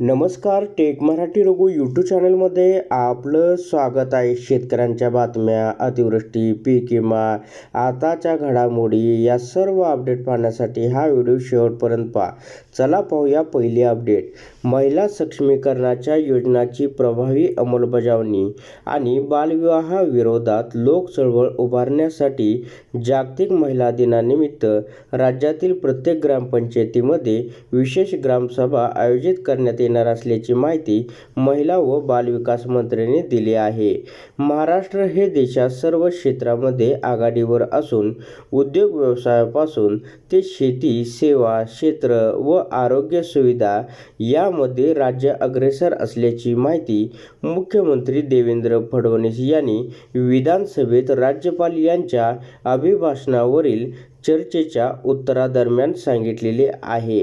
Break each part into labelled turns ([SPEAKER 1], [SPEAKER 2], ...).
[SPEAKER 1] नमस्कार take Marathi Raghu YouTube चॅनलमध्ये आपलं स्वागत आहे. शेतकऱ्यांच्या बातम्या अतिवृष्टी पीक विमा आताच्या घडामोडी या सर्व अपडेट पाहण्यासाठी हा व्हिडिओ शेवटपर्यंत पहा. चला पाहूया पहिली अपडेट महिला सक्षमीकरणाच्या योजनाची प्रभावी अंमलबजावणी आणि बालविवाहाविरोधात लोक चळवळ उभारण्यासाठी जागतिक महिला दिनानिमित्त राज्यातील प्रत्येक ग्रामपंचायतीमध्ये विशेष ग्रामसभा आयोजित करण्यात येणार असल्याची माहिती महिला व बालविकास मंत्र्यांनी दिली आहे. महाराष्ट्र हे देशात सर्व क्षेत्रामध्ये आघाडीवर असून उद्योग व्यवसायापासून ते शेती सेवा क्षेत्र व आरोग्य सुविधा यामध्ये राज्य अग्रेसर असल्याची माहिती मुख्यमंत्री देवेंद्र फडणवीस यांनी विधानसभेत राज्यपाल यांच्या अभिभाषणावरील चर्चेच्या उत्तरादरम्यान सांगितलेले आहे.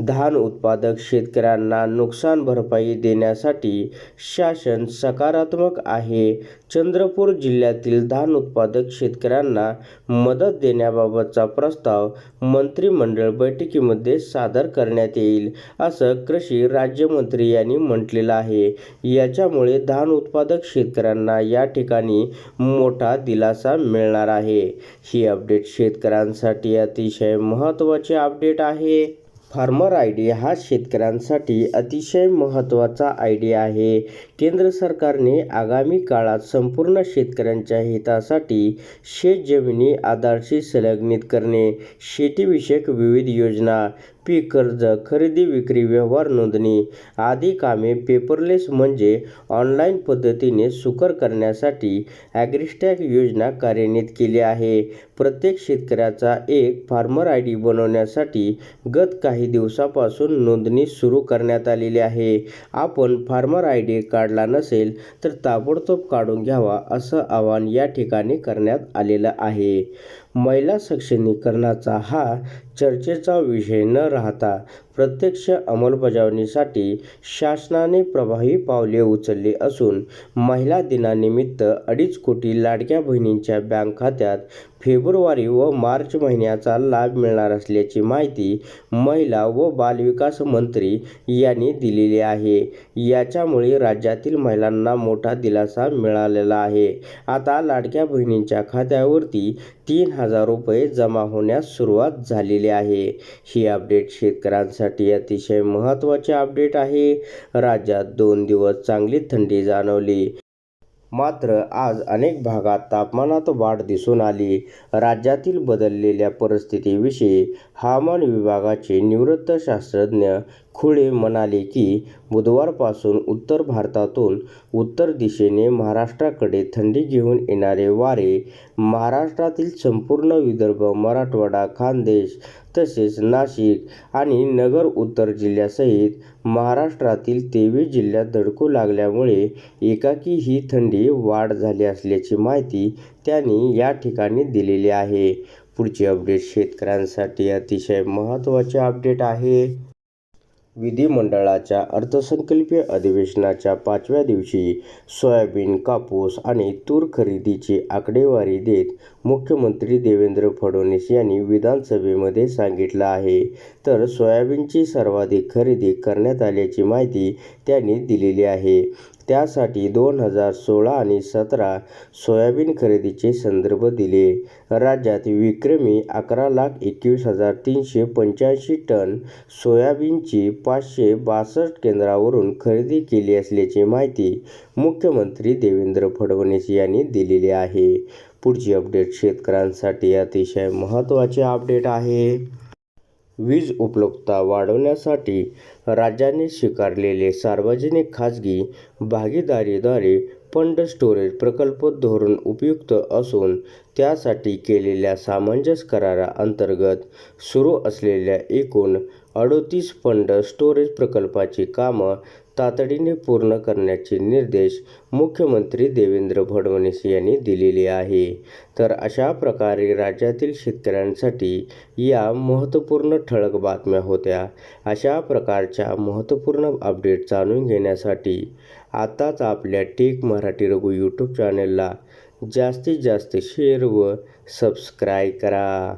[SPEAKER 1] धान उत्पादक शेतकऱ्यांना नुकसान भरपाई देण्यासाठी शासन सकारात्मक आहे. चंद्रपूर जिल्ह्यातील धान उत्पादक शेतकऱ्यांना मदत देण्याबाबतचा प्रस्ताव मंत्रिमंडळ बैठकीमध्ये सादर करण्यात येईल असं कृषी राज्यमंत्री यांनी म्हटलेलं आहे. याच्यामुळे धान उत्पादक शेतकऱ्यांना या ठिकाणी मोठा दिलासा मिळणार आहे. ही अपडेट शेतकऱ्यांसाठी अतिशय महत्त्वाची अपडेट आहे. फार्मर आय डी हा शेतकऱ्यांसाठी अतिशय महत्त्वाचा आय डी आहे. केंद्र सरकारने आगामी काळात संपूर्ण शेतकऱ्यांच्या हितासाठी शेतजमिनी आधारशी संलग्नित करणे शेतीविषयक विविध योजना पीक कर्ज खरेदी विक्री व्यवहार नोंदणी आदी कामे पेपरलेस म्हणजे ऑनलाईन पद्धतीने सुकर करण्यासाठी ॲग्रिस्टॅग योजना कार्यान्वित केली आहे. प्रत्येक शेतकऱ्याचा एक फार्मर आय डी बनवण्यासाठी गत काही दिवसापासून नोंदणी सुरू करण्यात आलेली आहे. आपण फार्मर आय डी काढला नसेल तर ताबडतोब काढून घ्यावा असं आवाहन या ठिकाणी करण्यात आलेलं आहे. महिला सक्षमीकरणाचा हा चर्चेचा विषय न राहता प्रत्यक्ष अंमलबजावणीसाठी शासनाने प्रभावी पावले उचलली असून महिला दिनानिमित्त अडीच कोटी लाडक्या बहिणींच्या बँक खात्यात फेब्रुवारी व मार्च महिन्याचा लाभ मिळणार असल्याची माहिती महिला व बालविकास मंत्री यांनी दिलेली आहे. याच्यामुळे राज्यातील महिलांना मोठा दिलासा मिळालेला आहे. आता लाडक्या बहिणींच्या खात्यावरती तीन हजार रुपये जमा होण्यास सुरुवात झालेली आहे. ही अपडेट शेतकऱ्यांसाठी अतिशय महत्त्वाचे अपडेट आहे. राज्यात दोन दिवस चांगली थंडी जाणवली. मात्र आज अनेक भागात तापमानात वाढ दिसून आली. राज्यातील बदललेल्या परिस्थितीविषयी हवामान विभागाचे निवृत्त शास्त्रज्ञ खुळे म्हणाले की बुधवारपासून उत्तर भारतातून उत्तर दिशेने महाराष्ट्राकडे थंडी घेऊन येणारे वारे महाराष्ट्रातील संपूर्ण विदर्भ मराठवाडा खानदेश तसेच नाशिक आणि नगर उत्तर जिल्ह्यासहित महाराष्ट्रातील तेवीस जिल्ह्यात धडकू लागल्यामुळे एकाकी ही थंडी वाढ झाली असल्याची माहिती त्यांनी या ठिकाणी दिलेली आहे. पुढची अपडेट शेतकऱ्यांसाठी अतिशय महत्त्वाचे अपडेट आहे. विधिमंडळाच्या अर्थसंकल्पीय अधिवेशनाच्या पाचव्या दिवशी सोयाबीन कापूस आणि तूर खरेदीची आकडेवारी देत मुख्यमंत्री देवेंद्र फडणवीस यांनी विधानसभेमध्ये सांगितलं आहे. तर सोयाबीनची सर्वाधिक खरेदी करण्यात आल्याची माहिती त्यांनी दिलेली आहे. त्यासाठी दोन हजार सोळा आणि सतरा सोयाबीन खरेदीचे संदर्भ दिले. राज्यात विक्रमी अकरा लाख एकवीस हजार तीनशे पंच्याऐंशी टन सोयाबीनची पाचशे बासष्ट केंद्रावरून खरेदी केली असल्याची माहिती मुख्यमंत्री देवेंद्र फडणवीस यांनी दिलेली आहे. पुढची अपडेट शेतकऱ्यांसाठी अतिशय महत्त्वाचे अपडेट आहे. वीज उपलब्धता वाढवण्यासाठी राज्याने स्वीकारलेले सार्वजनिक खाजगी भागीदारीद्वारे फंड स्टोरेज प्रकल्प धोरण उपयुक्त असून त्यासाठी केलेल्या सामंजस्य कराराअंतर्गत सुरू असलेल्या एकूण अडोतीस फंड स्टोरेज प्रकल्पाची कामं तातडीने पूर्ण करण्याचे निर्देश मुख्यमंत्री देवेंद्र फडणवीस यांनी दिलेले आहे. तर अशा प्रकारे राज्यातील शेतकऱ्यांसाठी या महत्त्वपूर्ण ठळक बातम्या होत्या. अशा प्रकारच्या महत्त्वपूर्ण अपडेट जाणून घेण्यासाठी आताच आपल्या टेक मराठी रघु यूट्यूब चॅनलला जास्तीत जास्त शेअर व सबस्क्राईब करा.